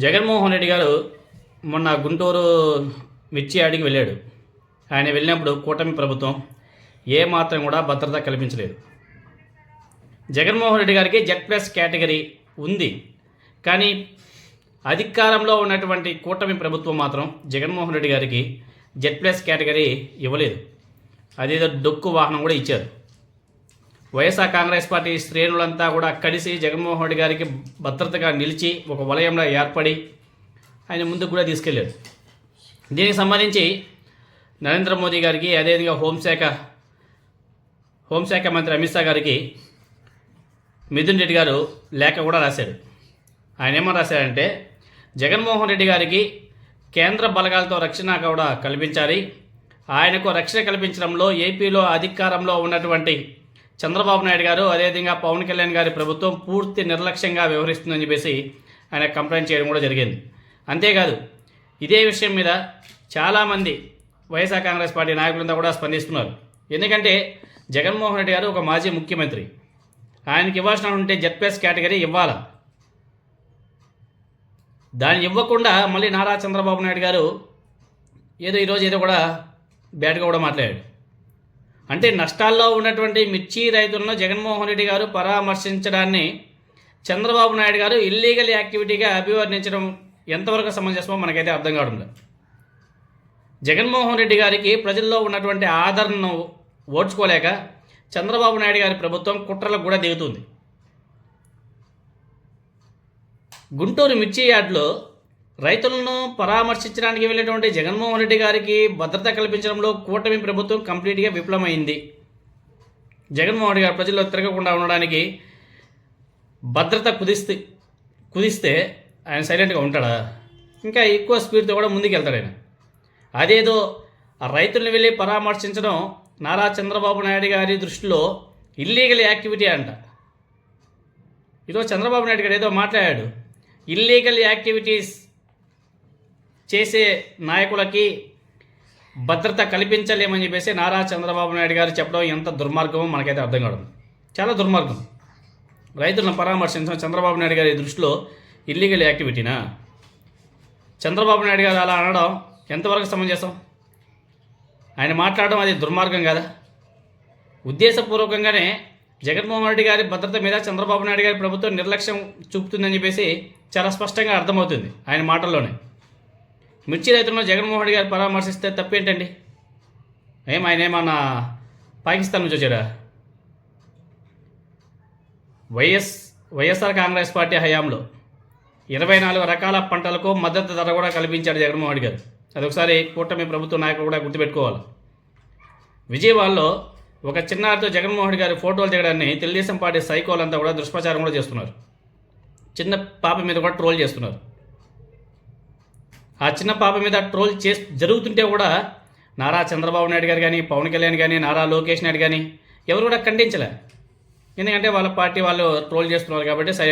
జగన్మోహన్ రెడ్డి గారు మొన్న గుంటూరు మిర్చి ఆడికి వెళ్ళాడు. ఆయన వెళ్ళినప్పుడు కూటమి ప్రభుత్వం ఏ మాత్రం కూడా భద్రత కల్పించలేదు. జగన్మోహన్ రెడ్డి గారికి జెడ్ ప్లస్ కేటగిరీ ఉంది. కానీ అధికారంలో ఉన్నటువంటి కూటమి ప్రభుత్వం మాత్రం జగన్మోహన్ రెడ్డి గారికి జెడ్ ప్లస్ కేటగిరీ ఇవ్వలేదు. అదేదో డొక్కు వాహనం కూడా ఇచ్చారు. వైఎస్ఆర్ కాంగ్రెస్ పార్టీ శ్రేణులంతా కూడా కలిసి జగన్మోహన్ రెడ్డి గారికి భద్రతగా నిలిచి ఒక వలయంలో ఏర్పడి ఆయన ముందుకు కూడా తీసుకెళ్ళారు దీనికి సంబంధించి నరేంద్ర మోదీ గారికి అదేవిధంగా హోంశాఖ హోంశాఖ మంత్రి అమిత్ షా గారికి మిథున్ రెడ్డి గారు లేఖ కూడా రాశారు. ఆయన ఏమో రాశారంటే జగన్మోహన్ రెడ్డి గారికి కేంద్ర బలగాలతో రక్షణ కూడా కల్పించాలి. ఆయనకు రక్షణ కల్పించడంలో ఏపీలో అధికారంలో ఉన్నటువంటి చంద్రబాబు నాయుడు గారు అదేవిధంగా పవన్ కళ్యాణ్ గారి ప్రభుత్వం పూర్తి నిర్లక్ష్యంగా వ్యవహరిస్తుందని చెప్పేసి ఆయన కంప్లైంట్ చేయడం కూడా జరిగింది. అంతేకాదు ఇదే విషయం మీద చాలామంది వైఎస్ఆర్ కాంగ్రెస్ పార్టీ నాయకులంతా కూడా స్పందిస్తున్నారు. ఎందుకంటే జగన్మోహన్ రెడ్డి గారు ఒక మాజీ ముఖ్యమంత్రి. ఆయనకి ఇవ్వాల్సిన ఉంటే జెడ్పీఎస్ కేటగిరీ ఇవ్వాలా? దాన్ని ఇవ్వకుండా మళ్ళీ నారా చంద్రబాబు నాయుడు గారు ఏదో ఈరోజు ఏదో కూడా బ్యాట్గా కూడా మాట్లాడాడు. అంటే నష్టాల్లో ఉన్నటువంటి మిర్చి రైతులను జగన్మోహన్ రెడ్డి గారు పరామర్శించడాన్ని చంద్రబాబు నాయుడు గారు ఇల్లీగల్ యాక్టివిటీగా అభివర్ణించడం ఎంతవరకు సమంజసమో మనకైతే అర్థం కావడం లేదు. జగన్మోహన్ రెడ్డి గారికి ప్రజల్లో ఉన్నటువంటి ఆదరణను ఓడ్చుకోలేక చంద్రబాబు నాయుడు గారి ప్రభుత్వం కుట్రలకు కూడా దిగుతుంది. గుంటూరు మిర్చి యార్డ్లో రైతులను పరామర్శించడానికి వెళ్ళినటువంటి జగన్మోహన్ రెడ్డి గారికి భద్రత కల్పించడంలో కూటమి ప్రభుత్వం కంప్లీట్గా విఫలమైంది. జగన్మోహన్ రెడ్డి గారు ప్రజల్లో తిరగకుండా ఉండడానికి భద్రత కుదిస్తే కుదిస్తే ఆయన సైలెంట్గా ఉంటాడా? ఇంకా ఎక్కువ స్పీడ్తో కూడా ముందుకు వెళ్తాడు ఆయన. అదేదో రైతులను రైతుల్ని వెళ్ళి పరామర్శించడం నారా చంద్రబాబు నాయుడు గారి దృష్టిలో ఇల్లీగల్ యాక్టివిటీ అంట. ఈరోజు చంద్రబాబు నాయుడు గారు ఏదో మాట్లాడాడు. ఇల్లీగల్ యాక్టివిటీస్ చేసే నాయకులకి భద్రత కల్పించలేమని చెప్పేసి నారా చంద్రబాబు నాయుడు గారు చెప్పడం ఎంత దుర్మార్గమో మనకైతే అర్థం కావడం. చాలా దుర్మార్గం. రైతులను పరామర్శించడం చంద్రబాబు నాయుడు గారి దృష్టిలో ఇల్లీగల్ యాక్టివిటీనా చంద్రబాబు నాయుడు గారు అలా అనడం ఎంతవరకు సమంజసం? ఆయన మాట్లాడడం అది దుర్మార్గం కదా? ఉద్దేశపూర్వకంగానే జగన్మోహన్ రెడ్డి గారి భద్రత మీద చంద్రబాబు నాయుడు గారి ప్రభుత్వం నిర్లక్ష్యం చూపుతుందని చెప్పేసి చాలా స్పష్టంగా అర్థమవుతుంది ఆయన మాటల్లోనే. మిర్చి రైతులను జగన్మోహన్ రెడ్డి గారు పరామర్శిస్తే తప్పేంటండి? ఏం ఆయన ఏమన్నా పాకిస్తాన్ నుంచి వచ్చాడా? వైఎస్ వైఎస్ఆర్ కాంగ్రెస్ పార్టీ హయాంలో ఇరవై నాలుగు రకాల పంటలకు మద్దతు ధర కూడా కల్పించాడు జగన్మోహన్ రెడ్డి గారు. ఒకసారి కూటమి ప్రభుత్వ నాయకులు కూడా గుర్తుపెట్టుకోవాలి. విజయవాడలో ఒక చిన్నారితో జగన్మోహన్ రెడ్డి గారి ఫోటోలు దిగడాన్ని తెలుగుదేశం పార్టీ సైకోలంతా కూడా దుష్ప్రచారం కూడా చేస్తున్నారు. చిన్న పాప మీద కూడా ట్రోల్ చేస్తున్నారు. ఆ చిన్న పాప మీద ట్రోల్ చే జరుగుతుంటే కూడా నారా చంద్రబాబు నాయుడు గారు కానీ పవన్ కళ్యాణ్ కానీ నారా లోకేష్ నాయుడు కానీ ఎవరు కూడా ఖండించలే. ఎందుకంటే వాళ్ళ పార్టీ వాళ్ళు ట్రోల్ చేస్తున్నారు కాబట్టి సరే